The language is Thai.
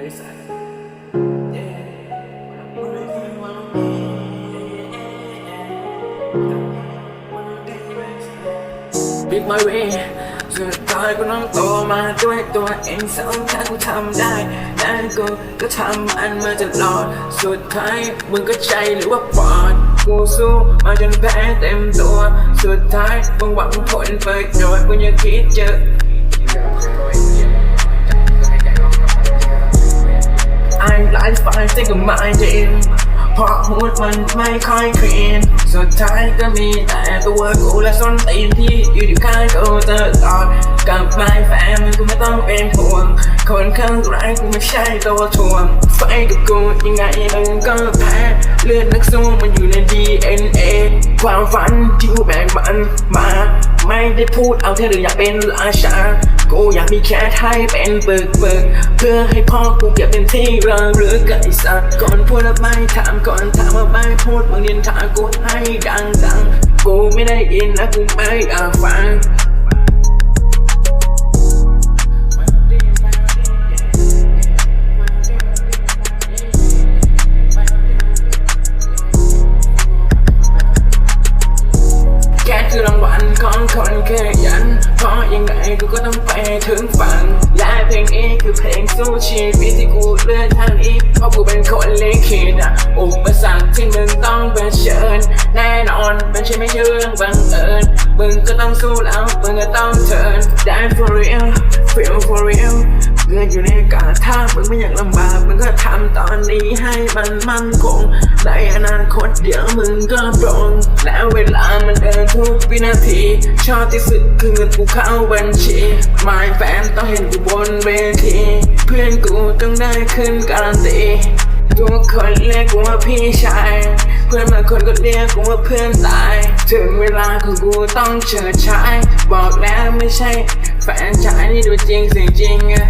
เลยสัตว์เย้ Pick my way สุดท้ายกูต้องโตมาด้วยตัวเองสองถ้ากูทำได้นั่นกูก็ทำมันมาตลอด สุดท้ายมึงก็ใจหรือว่าปอด กูสู้มาจนแพ้เต็มตัว สุดท้ายมึงหวังผลประโยชน์กูยังคิดเจอ ก็ไม่จริงเพราะหูดมันไม่ค่อยคลีนสุดท้ายก็มีแต่ตัวกูและส้นตีนที่อยู่ที่ข้างกูตลอดกับไม่แฟนมึงกูไม่ต้องเป็นห่วงคนข้างไรกูไม่ใช่ตัวทวงไฟกับกูยังไงมึงก็แพ้เลือดนักสู้มันอยู่ใน DNA ความฝันที่กูแบกมันมา ไม่ได้พูดเอาแค่หรืออยากเป็นราชากูอยากมีแค่ไทยเป็นปึกปึกเพื่อให้พ่อกูเก็บเป็นที่ระลึกกับไอ้สัตว์ก่อนพูดแล้วไม่ถามก่อนถามว่าไม่พูดมึงเรียนถามกูให้ดังดังกูไม่ได้ยินนะกูไม่อยากฟังแค่คือรางวัล ของคนขยันเพราะยังไงกูก็ต้องไปถึงฝั่งและเพลงนี้คือเพลงสู้ชีวิตที่กูเลือกทางนี้เพราะกูเป็นคนเลิขิตอะอุปสรรคที่มึงต้องเผชิญแน่นอนมันใช่ไม่ใช่เรื่องบังเอิญมึงก็ต้องสู้แล้วมึงก็ต้องเทิร์น Die for real feel for real เงินอยู่ในกาถ้ามึงไม่อยากลำบากมึงก็ทำตอนนี้ให้มันมั่นคงในอนาคตเดี๋ยวมึงก็ปรงแล้วเวลา ทุกวินาที ชอบที่สุดคือเงินกูเข้าบัญชี My แฟนต้องเห็นกูบนเวที เพื่อนกูต้องได้ขึ้นการันตีทุกคนเรียกกูว่าพี่ชาย เพื่อนบางคนก็เรียกกูว่าเพื่อนตาย ถึงเวลาของกูต้องเฉิดฉาย บอกแล้วไม่ใช่ แฟนชายนี่ดูจริงเสียงจริงอะ